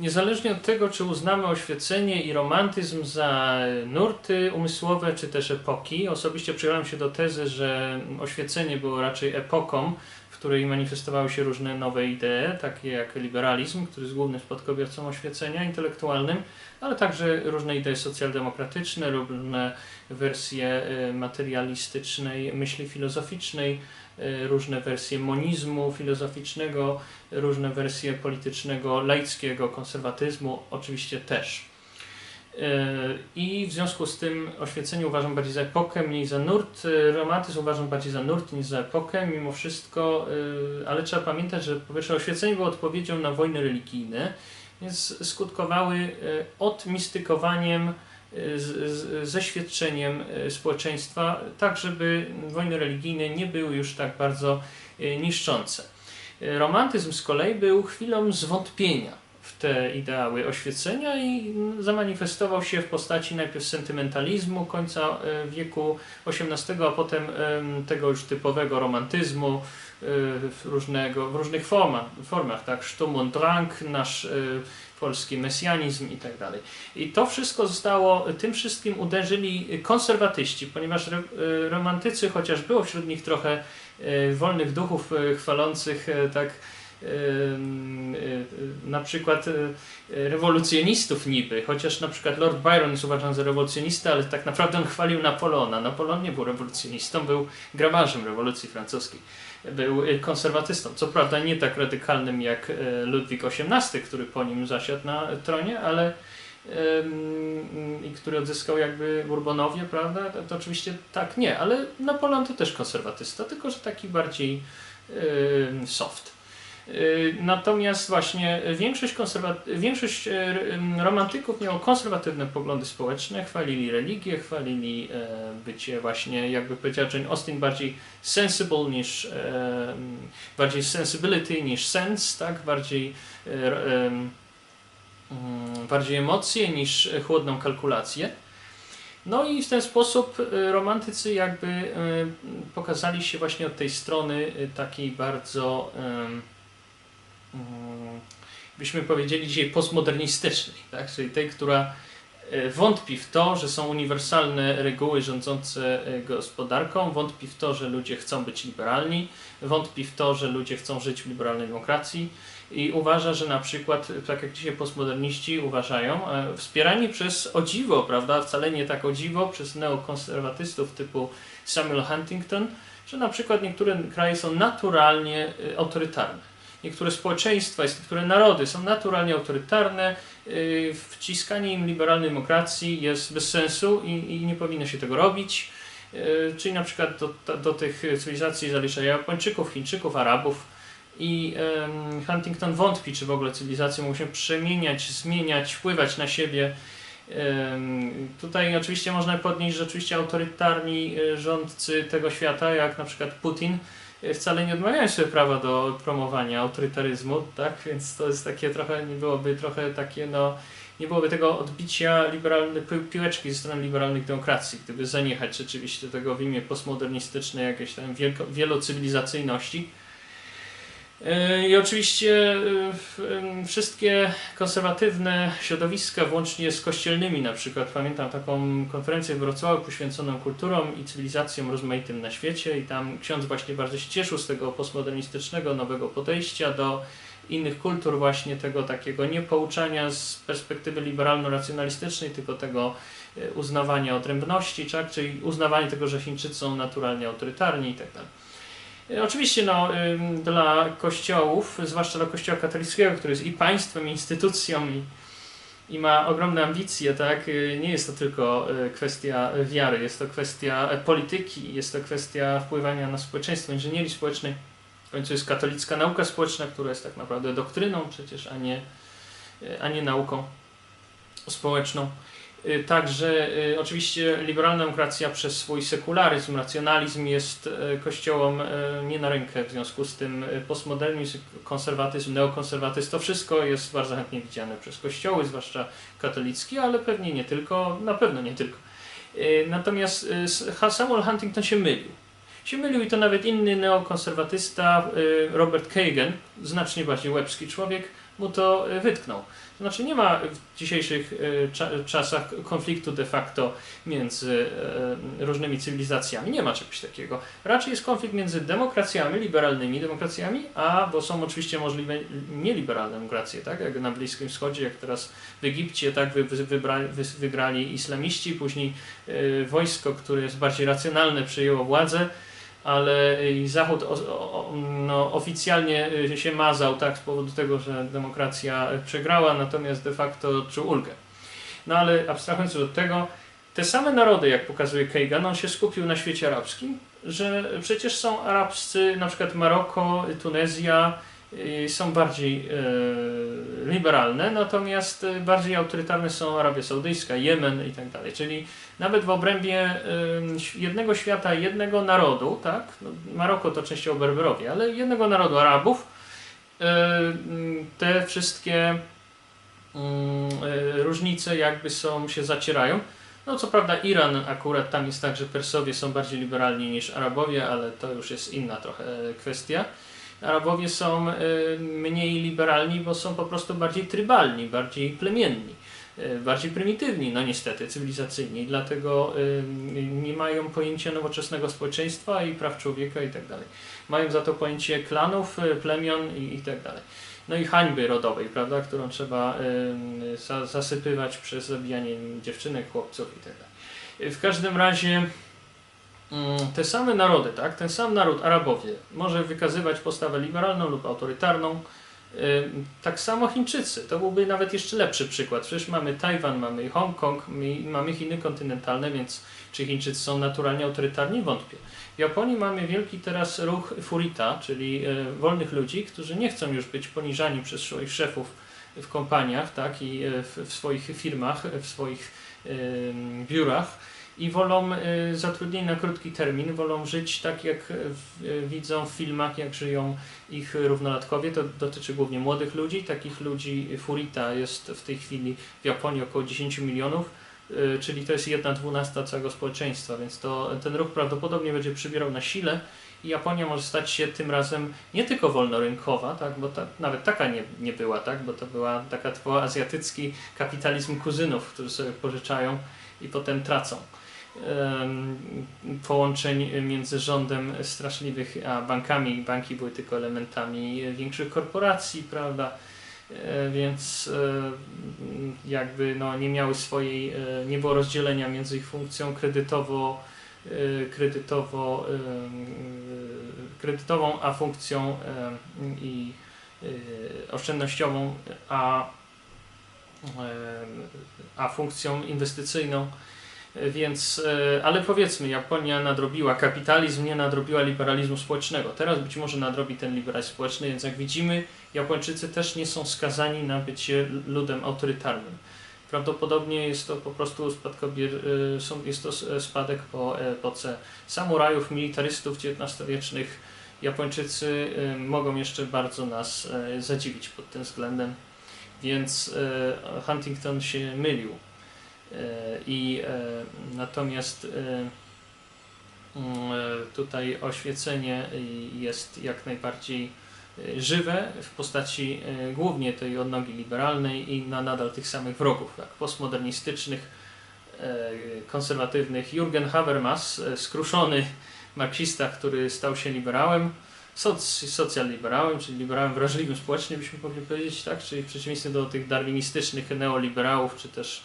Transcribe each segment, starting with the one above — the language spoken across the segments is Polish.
niezależnie od tego, czy uznamy oświecenie i romantyzm za nurty umysłowe, czy też epoki, osobiście przychylam się do tezy, że oświecenie było raczej epoką, w której manifestowały się różne nowe idee, takie jak liberalizm, który jest głównym spadkobiercą oświecenia intelektualnym, ale także różne idee socjaldemokratyczne, różne wersje y, materialistycznej myśli filozoficznej, y, różne wersje monizmu filozoficznego, różne wersje politycznego, laickiego konserwatyzmu, oczywiście też. Y, I w związku z tym oświecenie uważam bardziej za epokę, mniej za nurt. Romantyzm uważam bardziej za nurt niż za epokę, mimo wszystko, ale trzeba pamiętać, że po pierwsze oświecenie było odpowiedzią na wojny religijne, więc skutkowały odmistykowaniem z, z, ze świadczeniem e, społeczeństwa, tak żeby wojny religijne nie były już tak bardzo niszczące. Romantyzm z kolei był chwilą zwątpienia w te ideały oświecenia i zamanifestował się w postaci najpierw sentymentalizmu końca wieku XVIII, a potem tego już typowego romantyzmu w, różnego, w różnych formach, formach tak? Sturm und Drang, nasz polski mesjanizm i tak dalej. I to wszystko zostało, tym wszystkim uderzyli konserwatyści, ponieważ e, romantycy, chociaż było wśród nich trochę e, wolnych duchów e, chwalących tak na przykład rewolucjonistów niby, chociaż na przykład Lord Byron jest uważany za rewolucjonistę, ale tak naprawdę on chwalił Napoleona. Napoleon nie był rewolucjonistą, był grabarzem rewolucji francuskiej był y, konserwatystą. Co prawda nie tak radykalnym jak y, Ludwik XVIII, który po nim zasiadł na tronie, ale i który odzyskał jakby Bourbonowie, prawda? To, to, oczywiście tak nie, ale Napoleon to też konserwatysta, tylko że taki bardziej soft. Y, natomiast właśnie większość, większość y, romantyków miało konserwatywne poglądy społeczne, chwalili religię, chwalili e, bycie właśnie, jakby powiedziała Jane Austen, bardziej sensible niż, e, bardziej sensibility niż sense, tak? bardziej, e, mm, bardziej emocje niż chłodną kalkulację. No i w ten sposób romantycy jakby pokazali się właśnie od tej strony takiej bardzo byśmy powiedzieli dzisiaj postmodernistycznej, tak? czyli tej, która e, wątpi w to, że są uniwersalne reguły rządzące e, gospodarką, wątpi w to, że ludzie chcą być liberalni, wątpi w to, że ludzie chcą żyć w liberalnej demokracji i uważa, że na przykład, tak jak dzisiaj postmoderniści uważają, e, wspierani przez o dziwo, prawda, wcale nie tak o dziwo, przez neokonserwatystów typu Samuel Huntington, że na przykład niektóre kraje są naturalnie autorytarne niektóre społeczeństwa, niektóre narody są naturalnie autorytarne, y, wciskanie im liberalnej demokracji jest bez sensu i, i nie powinno się tego robić. Y, czyli na przykład do, do tych cywilizacji zaliczają Japończyków, Chińczyków, Arabów i Huntington wątpi, czy w ogóle cywilizacje mogą się przemieniać, zmieniać, wpływać na siebie. Tutaj oczywiście można podnieść rzeczywiście autorytarni y, rządcy tego świata, jak na przykład Putin, wcale nie odmawiają sobie prawa do promowania autorytaryzmu, tak? Więc to jest takie trochę, nie byłoby trochę takie, no, nie byłoby tego odbicia liberalnej piłeczki ze strony liberalnych demokracji, gdyby zaniechać rzeczywiście tego w imię postmodernistycznej jakiejś tam wielocywilizacyjności. I oczywiście wszystkie konserwatywne środowiska, włącznie z kościelnymi na przykład, pamiętam taką konferencję w Wrocławiu poświęconą kulturom i cywilizacjom rozmaitym na świecie i tam ksiądz właśnie bardzo się cieszył z tego postmodernistycznego, nowego podejścia do innych kultur, właśnie tego takiego niepouczania z perspektywy liberalno-racjonalistycznej, tylko tego e, uznawania odrębności, tak? czyli uznawania tego, że Chińczycy są naturalnie autorytarni i tak oczywiście no, dla kościołów, zwłaszcza dla kościoła katolickiego, który jest i państwem, i instytucją, i, i ma ogromne ambicje, tak? E, nie jest to tylko e, kwestia wiary, jest to kwestia polityki, jest to kwestia wpływania na społeczeństwo, inżynierii społecznej. W końcu jest katolicka nauka społeczna, która jest tak naprawdę doktryną przecież, a nie, a nie nauką społeczną. Y, także y, oczywiście liberalna demokracja przez swój sekularyzm, racjonalizm jest y, kościołom nie na rękę, w związku z tym postmodernizm, konserwatyzm, neokonserwatyzm, to wszystko jest bardzo chętnie widziane przez kościoły, zwłaszcza katolickie, ale pewnie nie tylko, na pewno nie tylko. Natomiast Samuel Huntington się mylił. Się mylił i to nawet inny neokonserwatysta, Robert Kagan, znacznie bardziej łebski człowiek, mu to e, wytknął. Znaczy nie ma w dzisiejszych e, cza czasach konfliktu de facto między e, różnymi cywilizacjami. Nie ma czegoś takiego. Raczej jest konflikt między demokracjami, liberalnymi demokracjami, a bo są oczywiście możliwe nieliberalne demokracje, tak? Jak na Bliskim Wschodzie, jak teraz w Egipcie, tak? Wy, wy, wygrali islamiści, później wojsko, które jest bardziej racjonalne, przejęło władzę ale Zachód o, o, no, oficjalnie y, się mazał tak z powodu tego, że demokracja przegrała, natomiast de facto czuł ulgę. No ale abstrahując od tego, te same narody, jak pokazuje Kagan, on się skupił na świecie arabskim, że przecież są arabscy, na przykład Maroko, Tunezja, są bardziej e, liberalne, natomiast y, bardziej autorytarne są Arabia Saudyjska, Jemen i tak dalej. Czyli nawet w obrębie jednego świata, jednego narodu, tak? No, Maroko to częściowo Berberowie, ale jednego narodu Arabów, e, te wszystkie mm, e, różnice jakby są, się zacierają. No co prawda Iran akurat tam jest tak, że Persowie są bardziej liberalni niż Arabowie, ale to już jest inna trochę kwestia. Arabowie są y, mniej liberalni, bo są po prostu bardziej trybalni, bardziej plemienni, y, bardziej prymitywni, no niestety, cywilizacyjni, dlatego y, nie mają pojęcia nowoczesnego społeczeństwa i praw człowieka i tak. Mają za to pojęcie klanów, plemion i, i tak. No i hańby rodowej, prawda, którą trzeba zasypywać przez zabijanie dziewczynek, chłopców i tak. W każdym razie te same narody, tak? ten sam naród, Arabowie, może wykazywać postawę liberalną lub autorytarną. Tak samo Chińczycy, to byłby nawet jeszcze lepszy przykład. Przecież mamy Tajwan, mamy Hongkong, mamy Chiny kontynentalne, więc czy Chińczycy są naturalnie autorytarni? Wątpię. W Japonii mamy wielki teraz ruch furita, czyli e, wolnych ludzi, którzy nie chcą już być poniżani przez swoich szefów w kompaniach tak? i e, w, swoich firmach, w swoich biurach i wolą y, zatrudnień na krótki termin, wolą żyć tak jak y, widzą w filmach, jak żyją ich równolatkowie. To dotyczy głównie młodych ludzi. Takich ludzi Furita jest w tej chwili w Japonii około 10 milionów, y, czyli to jest jedna dwunasta całego społeczeństwa, więc to, ten ruch prawdopodobnie będzie przybierał na sile i Japonia może stać się tym razem nie tylko wolnorynkowa, tak, bo ta, nawet taka nie, nie była, tak, bo to była taka typowo azjatycki kapitalizm kuzynów, którzy sobie pożyczają i potem tracą połączeń między rządem straszliwych a bankami. Banki były tylko elementami większych korporacji, prawda? E, więc e, jakby no, nie miały swojej, e, nie było rozdzielenia między ich funkcją kredytowo, kredytowo, kredytową, a funkcją i oszczędnościową, a, a funkcją inwestycyjną. Więc, e, ale powiedzmy, Japonia nadrobiła kapitalizm, nie nadrobiła liberalizmu społecznego. Teraz być może nadrobi ten liberalizm społeczny, więc jak widzimy, Japończycy też nie są skazani na bycie ludem autorytarnym. Prawdopodobnie jest to po prostu spadkobier, e, jest to spadek po epoce samurajów, militarystów XIX-wiecznych. Japończycy e, mogą jeszcze bardzo nas zadziwić pod tym względem, więc Huntington się mylił. E, I e, natomiast e, mm, tutaj oświecenie jest jak najbardziej żywe w postaci głównie tej odnogi liberalnej i na nadal tych samych wrogów, jak postmodernistycznych, konserwatywnych. Jürgen Habermas, skruszony marksista, który stał się liberałem, soc socjal-liberałem, czyli liberałem wrażliwym społecznie, byśmy mogli powiedzieć, tak? czyli w przeciwieństwie do tych darwinistycznych neoliberałów, czy też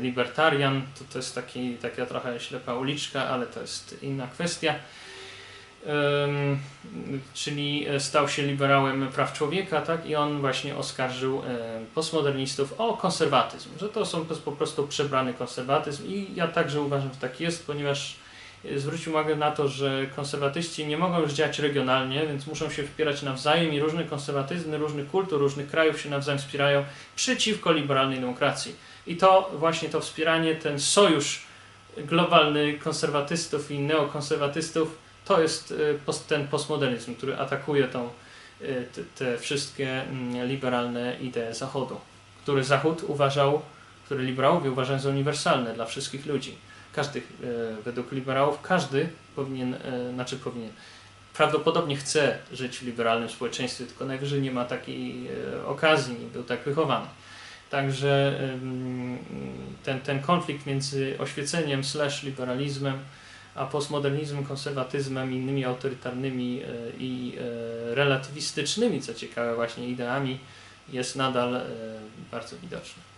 libertarian, to, to jest taki, taka trochę ślepa uliczka, ale to jest inna kwestia. Czyli stał się liberałem praw człowieka, tak? I on właśnie oskarżył e, postmodernistów o konserwatyzm, że to są po prostu przebrany konserwatyzm i ja także uważam, że tak jest, ponieważ zwrócił uwagę na to, że konserwatyści nie mogą już działać regionalnie, więc muszą się wspierać nawzajem i różne konserwatyzmy różnych kultur, różnych krajów się nawzajem wspierają przeciwko liberalnej demokracji. I to właśnie to wspieranie, ten sojusz globalny konserwatystów i neokonserwatystów, to jest y, ten postmodernizm, który atakuje tą, y, te, te wszystkie mm, liberalne idee Zachodu, który Zachód uważał, które liberałowie uważają za uniwersalne dla wszystkich ludzi. Każdy, y, według liberałów, każdy powinien, znaczy powinien, prawdopodobnie chce żyć w liberalnym społeczeństwie, tylko najwyżej nie ma takiej okazji, nie był tak wychowany. Także ten, ten konflikt między oświeceniem slash liberalizmem, a postmodernizmem, konserwatyzmem, innymi autorytarnymi e, i e, relatywistycznymi, co ciekawe, właśnie ideami, jest nadal e, bardzo widoczny.